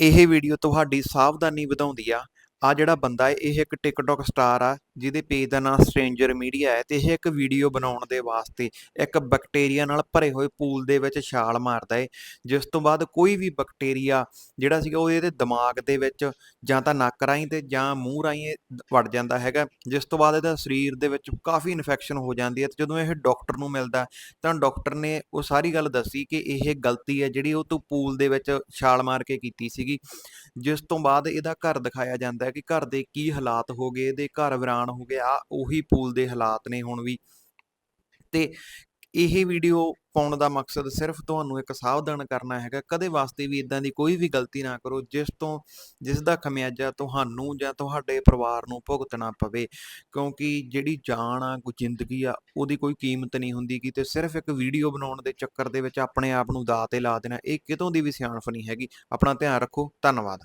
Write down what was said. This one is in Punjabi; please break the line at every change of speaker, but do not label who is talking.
ਇਹ ਵੀਡੀਓ ਤੁਹਾਡੀ ਸਾਵਧਾਨੀ ਵਧਾਉਂਦੀ ਆ ਆ ਜਿਹੜਾ ਬੰਦਾ ਹੈ, ਇਹ ਇੱਕ ਟਿਕਟੌਕ ਸਟਾਰ ਆ, ਜਿਹਦੇ ਪੇਜ ਦਾ ਨਾਮ ਸਟ੍ਰੇਂਜਰ ਮੀਡੀਆ ਹੈ ਤੇ ਇਹ ਇੱਕ ਵੀਡੀਓ ਬਣਾਉਣ ਦੇ ਵਾਸਤੇ ਇੱਕ ਬੈਕਟੀਰੀਆ ਨਾਲ ਭਰੇ ਹੋਏ ਪੂਲ ਦੇ ਵਿੱਚ ਛਾਲ ਮਾਰਦਾ ਹੈ। ਜਿਸ ਤੋਂ ਬਾਅਦ ਕੋਈ ਵੀ ਬੈਕਟੀਰੀਆ ਜਿਹੜਾ ਸੀਗਾ ਉਹ ਇਹਦੇ ਦਿਮਾਗ ਦੇ ਵਿੱਚ ਜਾਂ ਤਾਂ ਨੱਕ ਰਾਹੀਂ ਤੇ ਜਾਂ ਮੂੰਹ ਰਾਹੀਂ ਇਹ ਵੜ ਜਾਂਦਾ ਹੈਗਾ। ਜਿਸ ਤੋਂ ਬਾਅਦ ਇਹਦਾ ਸਰੀਰ ਦੇ ਵਿੱਚ ਕਾਫੀ ਇਨਫੈਕਸ਼ਨ ਹੋ ਜਾਂਦੀ ਹੈ ਤੇ ਜਦੋਂ ਇਹ ਡਾਕਟਰ ਨੂੰ ਮਿਲਦਾ ਤਾਂ ਡਾਕਟਰ ਨੇ ਉਹ ਸਾਰੀ ਗੱਲ ਦੱਸੀ ਕਿ ਇਹ ਗਲਤੀ ਹੈ ਜਿਹੜੀ ਉਹ ਤੋਂ ਪੂਲ ਦੇ ਵਿੱਚ ਛਾਲ ਮਾਰ ਕੇ ਕੀਤੀ ਸੀਗੀ। ਜਿਸ ਤੋਂ ਬਾਅਦ ਇਹਦਾ ਘਰ ਦਿਖਾਇਆ ਜਾਂਦਾ ਹੈ ਕਿ ਘਰ ਦੇ ਕੀ ਹਾਲਾਤ ਹੋ ਗਏ, ਇਹਦੇ ਘਰ ਵੀਰਾਨ ਹੋ ਗਿਆ, ਆਹ ਉਹੀ ਪੂਲ ਦੇ ਹਾਲਾਤ ਨੇ ਹੁਣ ਵੀ। ਤੇ ਇਹ ਵੀਡੀਓ ਪਾਉਣ ਦਾ ਮਕਸਦ ਸਿਰਫ ਤੁਹਾਨੂੰ ਇੱਕ ਸਾਵਧਾਨ ਕਰਨਾ ਹੈਗਾ, ਕਦੇ ਵਾਸਤੇ ਵੀ ਇਦਾਂ ਦੀ ਕੋਈ ਵੀ ਗਲਤੀ ਨਾ ਕਰੋ, ਜਿਸ ਤੋਂ, ਜਿਸ ਦਾ ਖਮਿਆਜਾ ਤੁਹਾਨੂੰ ਜਾਂ ਤੁਹਾਡੇ ਪਰਿਵਾਰ ਨੂੰ ਭੁਗਤਣਾ ਪਵੇ। ਕਿਉਂਕਿ ਜਿਹੜੀ ਜਾਨ ਆ, ਕੋਈ ਜ਼ਿੰਦਗੀ ਆ, ਉਹਦੀ ਕੋਈ ਕੀਮਤ ਨਹੀਂ ਹੁੰਦੀ ਕਿ ਤੇ ਸਿਰਫ ਇੱਕ ਵੀਡੀਓ ਬਣਾਉਣ ਦੇ ਚੱਕਰ ਦੇ ਵਿੱਚ ਆਪਣੇ ਆਪ ਨੂੰ ਦਾਅ ਤੇ ਲਾ ਦੇਣਾ, ਇਹ ਕਿਤੋਂ ਦੀ ਵੀ ਸਿਆਣਫ ਨਹੀਂ ਹੈਗੀ। ਆਪਣਾ ਧਿਆਨ ਰੱਖੋ, ਧੰਨਵਾਦ।